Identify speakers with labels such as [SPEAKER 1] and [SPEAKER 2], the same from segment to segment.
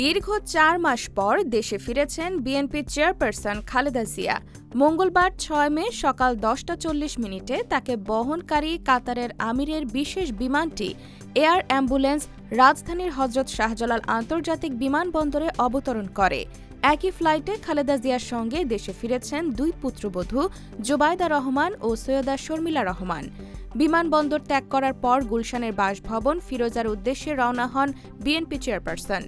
[SPEAKER 1] দীর্ঘ চার মাস পর দেশে ফিরেছেন বিএনপি চেয়ারপারসন খালেদা জিয়া। মঙ্গলবার ছয় মে সকাল দশটা চল্লিশ মিনিটে তাকে বহনকারী কাতারের আমিরের বিশেষ বিমানটি এয়ার অ্যাম্বুলেন্স রাজধানীর হজরত শাহজালাল আন্তর্জাতিক বিমানবন্দরে অবতরণ করে। একই ফ্লাইটে খালেদা জিয়ার সঙ্গে দেশে ফিরেছেন দুই পুত্রবধূ জোবায়দা রহমান ও সৈয়দা শর্মিলা রহমান। বিমানবন্দর ত্যাগ করার পর গুলশানের বাসভবন ফিরোজার উদ্দেশ্যে রওনা হন বিএনপি চেয়ারপারসন।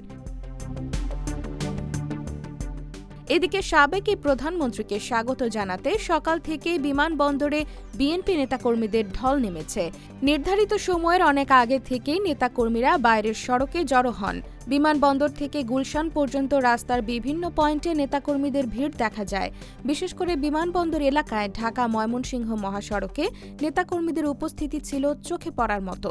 [SPEAKER 1] এদিকে সাবেক এই প্রধানমন্ত্রীকে স্বাগত জানাতে সকাল থেকে বিমানবন্দরে বিএনপি নেতাকর্মীদের ঢল নেমেছে। নির্ধারিত সময়ের অনেক আগে থেকেই নেতাকর্মীরা বাইরের সড়কে জড়ো হন। বিমানবন্দর থেকে গুলশান পর্যন্ত রাস্তার বিভিন্ন পয়েন্টে নেতাকর্মীদের ভিড় দেখা যায়। বিশেষ করে বিমানবন্দর এলাকায় ঢাকা ময়মনসিংহ মহাসড়কে নেতাকর্মীদের উপস্থিতি ছিল চোখে পড়ার মতো।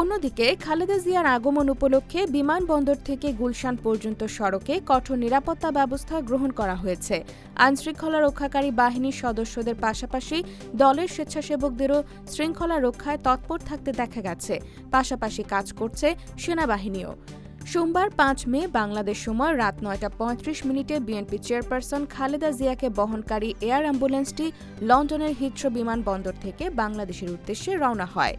[SPEAKER 1] অন্যদিকে খালেদা জিয়ার আগমন উপলক্ষে বিমানবন্দর থেকে গুলশান পর্যন্ত সড়কে কঠোর নিরাপত্তা ব্যবস্থা গ্রহণ করা হয়েছে। আইনশৃঙ্খলা রক্ষাকারী বাহিনীর সদস্যদের পাশাপাশি দলের স্বেচ্ছাসেবকদেরও শৃঙ্খলা রক্ষায় তৎপর থাকতে দেখা গেছে। পাশাপাশি কাজ করছে সেনাবাহিনীও। সোমবার পাঁচ মে বাংলাদেশ সময় রাত নয়টা পঁয়ত্রিশ মিনিটে বিএনপি চেয়ারপারসন খালেদা জিয়াকে বহনকারী এয়ার অ্যাম্বুলেন্সটি লন্ডনের হিথ্রো বিমানবন্দর থেকে বাংলাদেশের উদ্দেশ্যে রওনা হয়।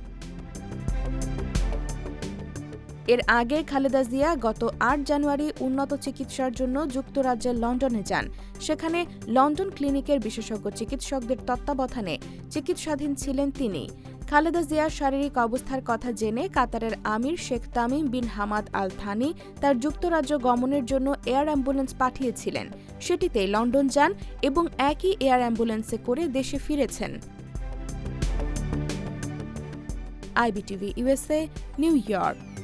[SPEAKER 1] এর আগে খালেদা জিয়া গত আট জানুয়ারি উন্নত চিকিৎসার জন্য যুক্তরাজ্যের লন্ডনে যান। সেখানে লন্ডন ক্লিনিকের বিশেষজ্ঞ চিকিৎসকদের তত্ত্বাবধানে চিকিৎসাধীন ছিলেন তিনি। খালেদা জিয়ার শারীরিক অবস্থার কথা জেনে কাতারের আমির Sheikh Tamim bin Hamad Al Thani তার যুক্তরাজ্য গমনের জন্য এয়ার অ্যাম্বুলেন্স পাঠিয়েছিলেন। সেটিতে লন্ডন যান এবং একই এয়ার অ্যাম্বুলেন্সে করে দেশে ফিরেছেন। IBTV USA New York.